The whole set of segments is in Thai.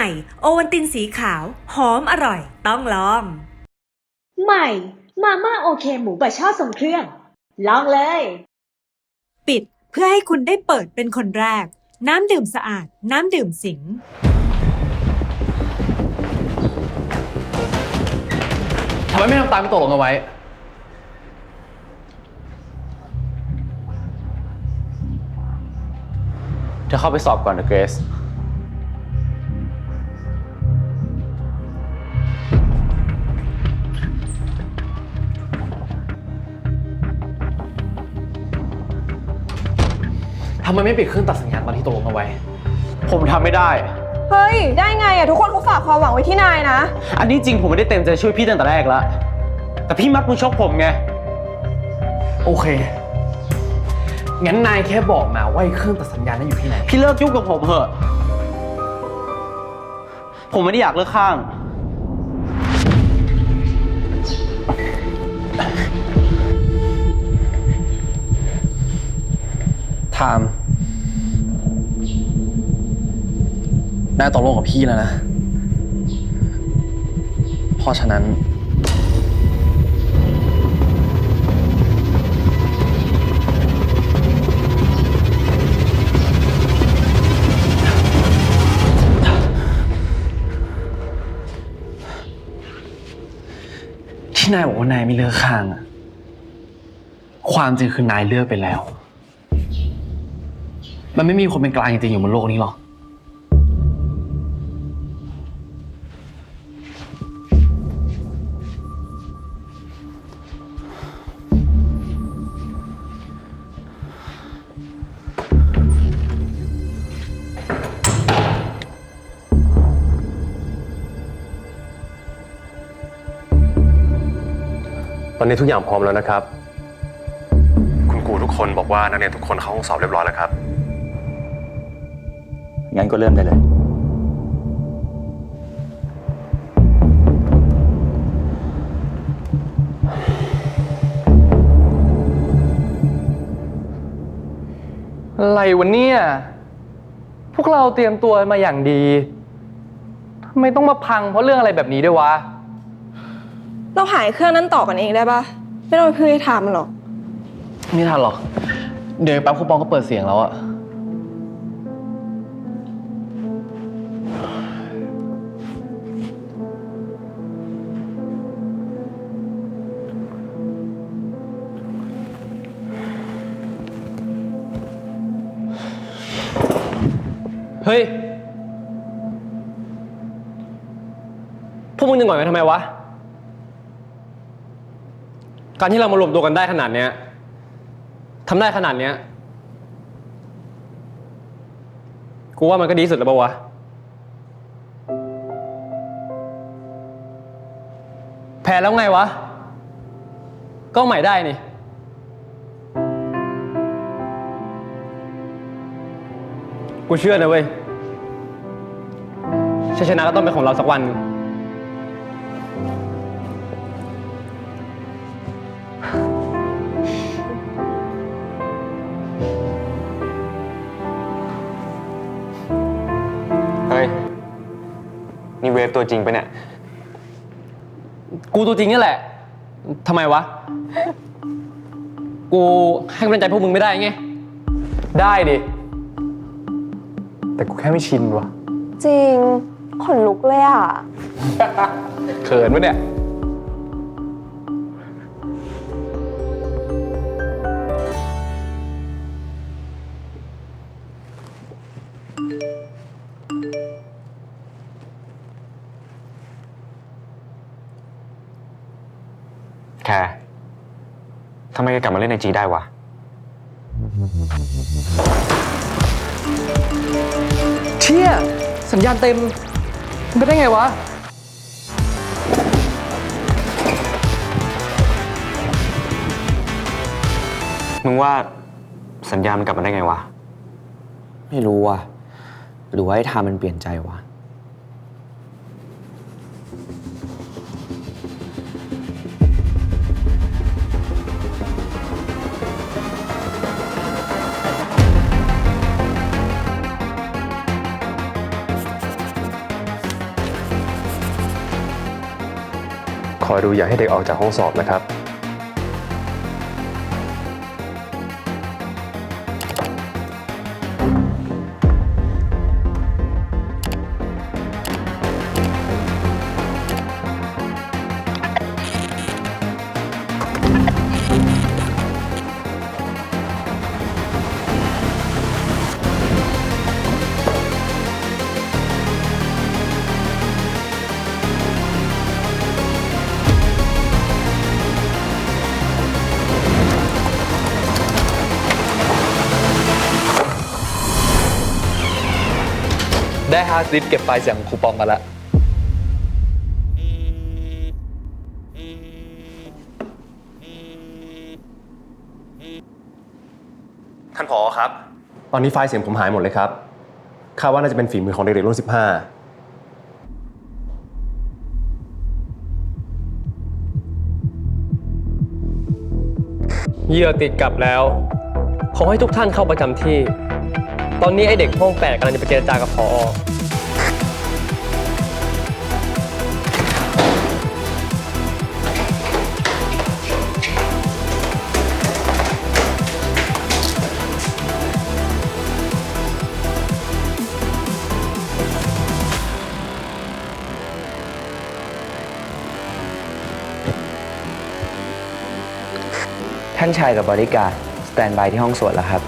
ม่โอวันตินสีขาว หอมอร่อย ต้องลอง ใหม่ มาม่าโอเค หมูบะช่อทรงเครื่อง ลองเลย ปิดเพื่อให้คุณได้เปิดเป็นคนแรก น้ำดื่มสะอาด น้ำดื่มสิง ทำไมไม่ทำตามที่ตกลงกันไว้ เธอเข้าไปสอบก่อนนะเกรซำไมไม่ปิดเครื่องตัดสัญญาณตอนที่ตกลงกันไว้ ผมทำไม่ได้ เฮ้ย ได้ไงอะทุกคนเขาฝากความหวังไว้ที่นายนะ อันนี้จริงผมไม่ได้เต็มใจช่วยพี่ตั้งแต่แรกแล้วแต่พี่มัดมือชกผมไง โอเค งั้นนายแค่บอกมาว่าไอ้เครื่องตัดสัญญาณนั้นอยู่ที่ไหน พี่เลิกยุ่งกับผมเถอะ ผมไม่ได้อยากเลิกข้าง ไทม์ นายตกลงกับพี่แล้วนะ เพราะฉะนั้น ที่นายบอกว่านายไม่เลือกข้างอะความจริงคือนายเลือกไปแล้ว มันไม่มีคนเป็นกลางจริงๆอยู่บนโลกนี้หรอก ตอนนี้ทุกอย่างพร้อมแล้วนะครับ คุณครูทุกคนบอกว่านักเรียนทุกคนเข้าห้องสอบเรียบร้อยแล้วครับ งั้นก็เริ่มได้เลย อะไรวันนี้พวกเราเตรียมตัวมาอย่างดี ทำไมต้องมาพังเพราะเรื่องอะไรแบบนี้ด้วยวะ เราหายเครื่องนั้นต่อกันเองได้ปะไม่ต้องไปพึ่งให้ทำมันหรอก ไม่ทันหรอก เดี๋ยวแป๊บคูปองก็เปิดเสียงแล้วอะเฮ้ย พวกมึงจะหน่อยกันทำไมวะ การที่เรามารวมตัวกันได้ขนาดเนี้ยทำได้ขนาดเนี้ย กูว่ามันก็ดีที่สุดแล้วปะวะ แพ้แล้วไงวะ ก็ใหม่ได้นี่ กูเชื่อนะเว้ยชัยชนะก็ต้องเป็นของเราสักวันเจริงปะเนี่ย กูตัวจริงนี่แหละทำไมวะ กูให้กำลังใจพวกมึงไม่ได้ไง ได้ดิ แต่กูแค่ไม่ชินวะจริง ขนลุกเลยอะเขินวะเนี่ย เล่นในจีได้วะ เชี่ย สัญญาณเต็มมันไปได้ไงวะ มึงว่าสัญญาณมันกลับมาได้ไงวะ ไม่รู้ว่ะ หรือว่าไอ้ทามันเปลี่ยนใจวะ อยดูอย่าให้เด็กออกจากห้องสอบนะครับ ฮาร์ดดิสก์เก็บไฟล์เสียงของครูปอมมาแล้วท่านผอครับ ตอนนี้ไฟล์เสียงผมหายหมดเลยครับคาดว่าน่าจะเป็นฝีมือของเด็กๆรุ่น 15 เหยื่อติดกลับแล้ว ขอให้ทุกท่านเข้าประจำที่ ตอนนี้ไอเด็กห้องแปดกำลังจะไปเจรจากับพอ ท่านชายกับบริการ สแตนบายที่ห้องสวดแล้วครับ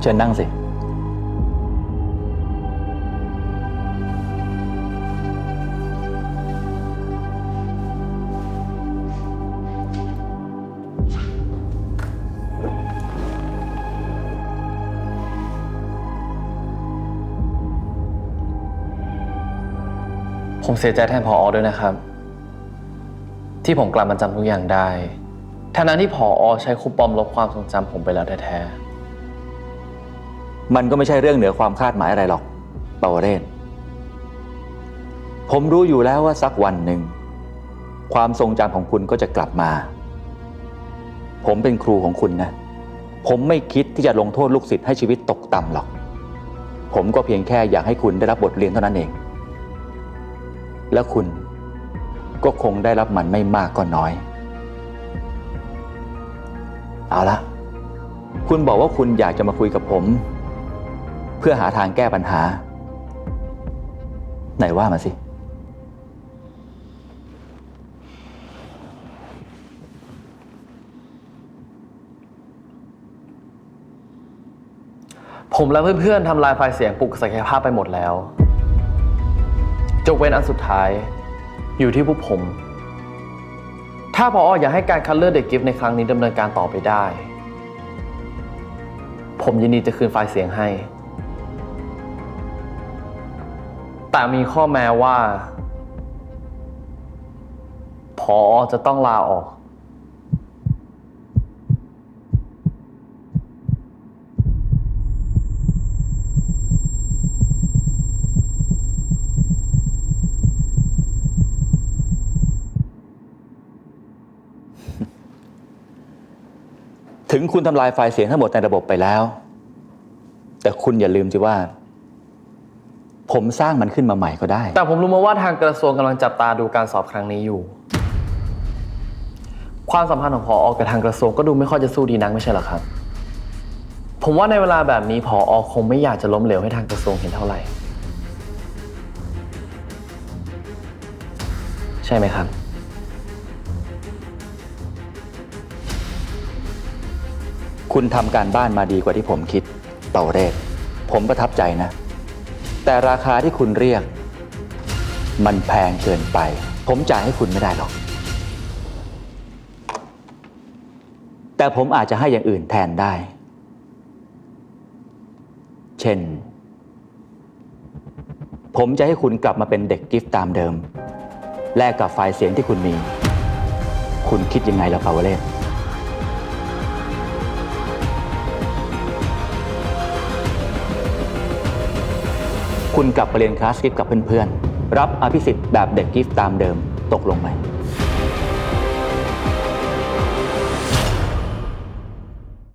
เชิญนั่งสิ ผมเสียใจแทนพออด้วยนะครับ ที่ผมกลับมาจำทุกอย่างได้ทั้งนั้นที่พออใช้คูปอมลบความทรงจำผมไปแล้วแท้มันก็ไม่ใช่เรื่องเหนือความคาดหมายอะไรหรอกปาวเรศผมรู้อยู่แล้วว่าสักวันหนึ่ง ความทรงจำของคุณก็จะกลับมา ผมเป็นครูของคุณนะ ผมไม่คิดที่จะลงโทษลูกศิษย์ให้ชีวิตตกต่ำหรอก ผมก็เพียงแค่อยากให้คุณได้รับบทเรียนเท่านั้นเอง และคุณก็คงได้รับมันไม่มากก็น้อย เอาละคุณบอกว่าคุณอยากจะมาคุยกับผม เพื่อหาทางแก้ปัญหา ไหนว่ามาสิ ผมและเพื่อนๆทำลายไฟล์เสียงปลุกศักยภาพไปหมดแล้ว จกเว้นอันสุดท้าย อยู่ที่พวกผม ถ้าพออยากให้การคัดเลือกเด็กกิฟต์ในครั้งนี้ดำเนินการต่อไปได้ ผมยินดีจะคืนไฟล์เสียงให้ แต่มีข้อแม้ว่า พอจะต้องลาออก ถึงคุณทำลายไฟล์เสียงทั้งหมดในระบบไปแล้ว แต่คุณอย่าลืมสิว่า ผมสร้างมันขึ้นมาใหม่ก็ได้ แต่ผมรู้มาว่าทางกระทรวงกำลังจับตาดูการสอบครั้งนี้อยู่ ความสัมพันธ์ของพออกับทางกระทรวงก็ดูไม่ค่อยจะสู้ดีนักไม่ใช่เหรอครับ ผมว่าในเวลาแบบนี้พออคงไม่อยากจะล้มเหลวให้ทางกระทรวงเห็นเท่าไหร่ ใช่ไหมครับ คุณทำการบ้านมาดีกว่าที่ผมคิดเป่าเรศผมประทับใจนะ แต่ราคาที่คุณเรียก มันแพงเกินไป ผมจ่ายให้คุณไม่ได้หรอก แต่ผมอาจจะให้อย่างอื่นแทนได้ เช่น ผมจะให้คุณกลับมาเป็นเด็กกิฟต์ตามเดิม แลกกับไฟล์เสียงที่คุณมี คุณคิดยังไงล่ะเปาวเล คุณกลับไปเรียนคลาสกิฟต์กับเพื่อนๆ รับอภิสิทธิ์แบบเด็กกิฟต์ตามเดิมตกลงไหม